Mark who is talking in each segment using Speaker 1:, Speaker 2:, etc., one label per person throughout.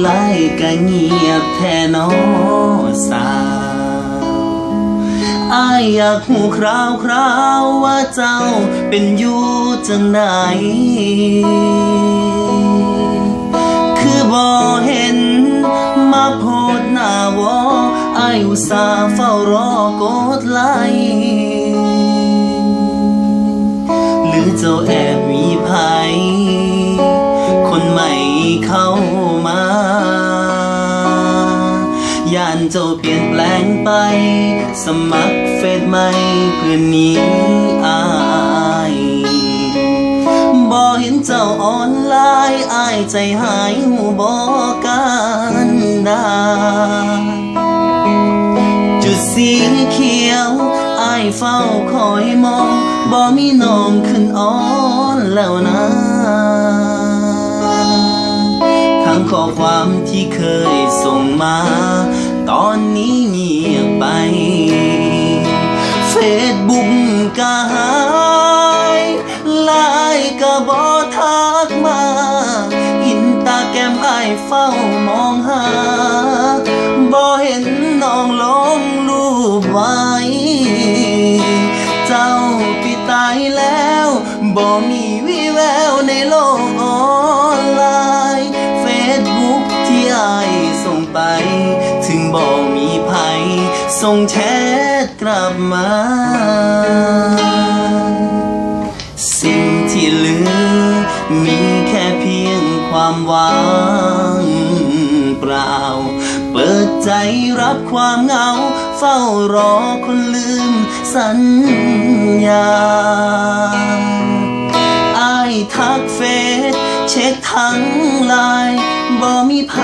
Speaker 1: ไล่ก็เงียบแท่นอสาวอายอยากหูคราวคราวว่าเจ้าเป็นอยู่จังไหน คือบ่เห็นมาโพดหน้าวออายอุตส่าห์เฝ้ารอกดไลหรือเจ้าแอบานเจ้าเปลี่ยนแปลงไป สมัครเฟซใหม่เพื่อนนี้อายบ่เห็นเจ้าออนไลน์อายใจหายหูบอกกันดาจุดสีเขียวอายเฝ้าคอยมองบ่มีน้องขึ้นอ่อนแล้วนะทั้งข้อความที่เคยส่งมา ตอนนี้เงียบไป เฟซบุ๊กก็หายไลน์ก็บ่ทักมา อินตาแกรมไอเฝ้ามองหาบ่เห็นน้องลงรูปไว้ เจ้าปิดตายแล้ว บ่มีวิแววในโลก ถึงบ่มีภัยส่งแชทกลับมา สิ่งที่เหลือมีแค่เพียงความว่างเปล่า เปิดใจรับความเหงา เฝ้ารอคนลืมสัญญา ทักเฟซเช็คทั้งไลน์บ่มีไผ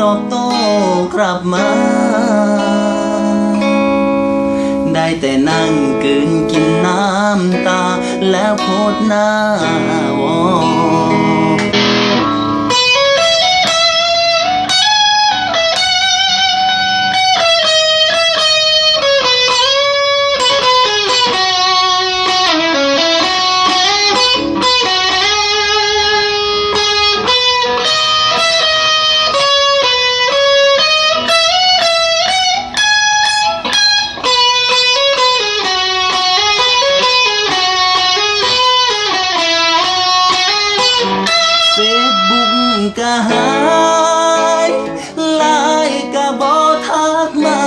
Speaker 1: ตอบโต้กลับมา ได้แต่นั่งกืนกินน้ำตา แล้วโพดหน้าวอน ก็หายลน์ก็บ่ทักมา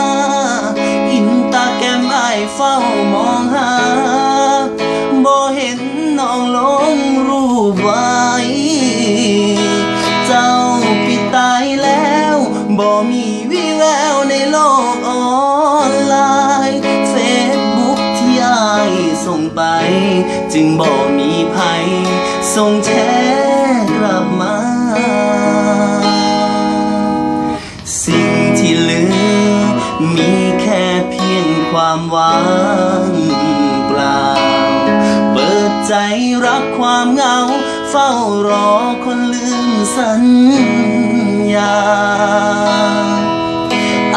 Speaker 1: อินตาแกมไอายเฝ้ามองหาบ่เห็นน้องลงรูปไว้ เจ้าปิดตายแล้วบ่มีวิแววในโลกออนไลน์เฟซบุ๊กที่ไอส่งไป จึงบ่มีภัยส่งแชร์กลับมา สิ่งที่เหลือ มีแค่เพียงความว่างเปล่า เปิดใจรับความเหงา เฝ้ารอคนลืมสัญญา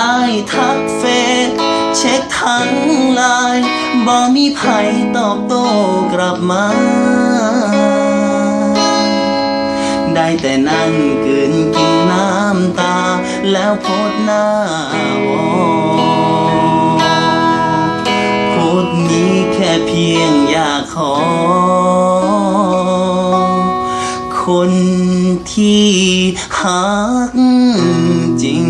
Speaker 1: อายทักเฟซเช็คทั้งไลน์บ่มีไผตอบโต้กลับมา ได้แต่นั่งกืนกินน้ำตา แล้วโพดหน้าวอโพดนี้แค่เพียงอยากขอ คนที่หักจริง